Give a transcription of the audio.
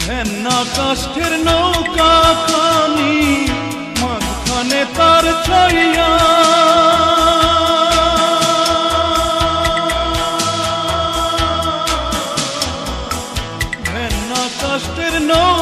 ভেন্না কাষ্ঠের নৌকা খানি মাঝখানে তার ছড়িয়া ভেন্না কাষ্ঠের নৌকা